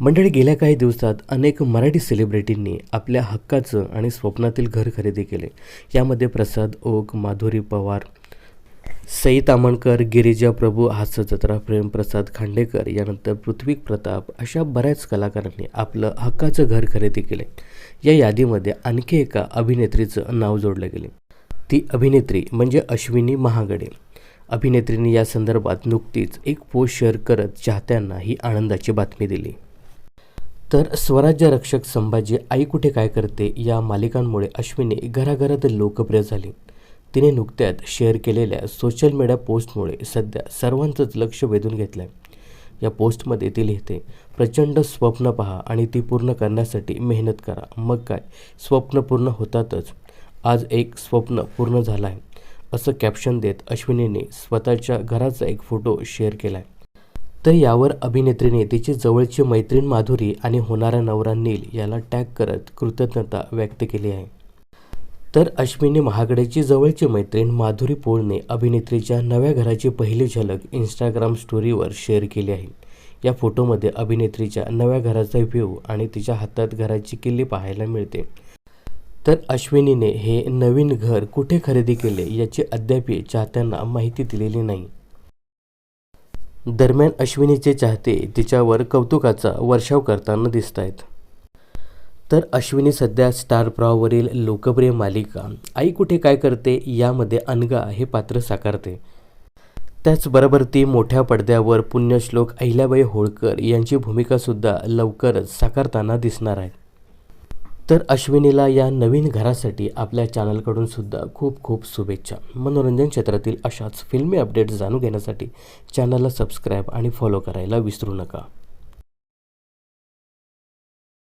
मंडळी गेल्या काही दिवसात अनेक मराठी सेलिब्रिटींनी आपल्या हक्काचं आणि स्वप्नातील घर खरेदी केले. यामध्ये प्रसाद ओक माधुरी पवार सई तामणकर गिरिजा प्रभू हास्यजत्रा प्रेमप्रसाद खांडेकर यानंतर पृथ्वी प्रताप अशा बऱ्याच कलाकारांनी आपलं हक्काचं घर खरेदी केले. या यादीमध्ये आणखी एका अभिनेत्रीचं नाव जोडलं गेले. ती अभिनेत्री म्हणजे अश्विनी महागडे. अभिनेत्रीने या संदर्भात नुकतीच एक पोस्ट शेअर करत चाहत्यांना ही आनंदाची बातमी दिली. तर स्वराज्य रक्षक संभाजी आई कुठे काय करते या मालिकांमुळे अश्विनी घराघरात लोकप्रिय झाली. तिने नुकत्याच शेअर केलेल्या सोशल मीडिया पोस्टमुळे सध्या सर्वांचंच लक्ष वेधून घेतलं आहे या पोस्टमध्ये ती लिहिते प्रचंड स्वप्न पहा आणि ती पूर्ण करण्यासाठी मेहनत करा. मग काय? स्वप्न पूर्ण होतातच. आज एक स्वप्न पूर्ण झालं आहे असं कॅप्शन देत अश्विनीने स्वतःच्या घराचा एक फोटो शेअर केला आहे तर यावर अभिनेत्रीने तिची जवळची मैत्रीण माधुरी आणि होणारा नवरा नील याला टॅग करत कृतज्ञता व्यक्त केली आहे. तर अश्विनी महागडेची जवळची मैत्रीण माधुरी पोळने अभिनेत्रीच्या नव्या घराची पहिली झलक इंस्टाग्राम स्टोरीवर शेअर केली आहे. या फोटोमध्ये अभिनेत्रीच्या नव्या घराचा व्ह्यू आणि तिच्या हातात घराची किल्ली पाहायला मिळते. तर अश्विनीने हे नवीन घर कुठे खरेदी केले याची अद्याप चाहत्यांना माहिती दिलेली नाही. दरम्यान अश्विनीचे चाहते तिच्यावर कौतुकाचा वर्षाव करताना दिसत आहेत तर अश्विनी सध्या स्टार प्रॉवरील लोकप्रिय मालिका आई कुठे काय करते यामध्ये अनगा हे पात्र साकारते. त्याचबरोबर ती मोठ्या पडद्यावर पुण्यश्लोक अहिल्याबाई होळकर यांची भूमिकासुद्धा लवकरच साकारताना दिसणार आहे. तर अश्विनीला या नवीन घरासाठी आपल्या चॅनलकडून सुद्धा खूप खूप शुभेच्छा. मनोरंजन क्षेत्रातील अशाच फिल्मी अपडेट्स जाणून घेण्यासाठी चॅनलला सबस्क्राईब आणि फॉलो करायला विसरू नका.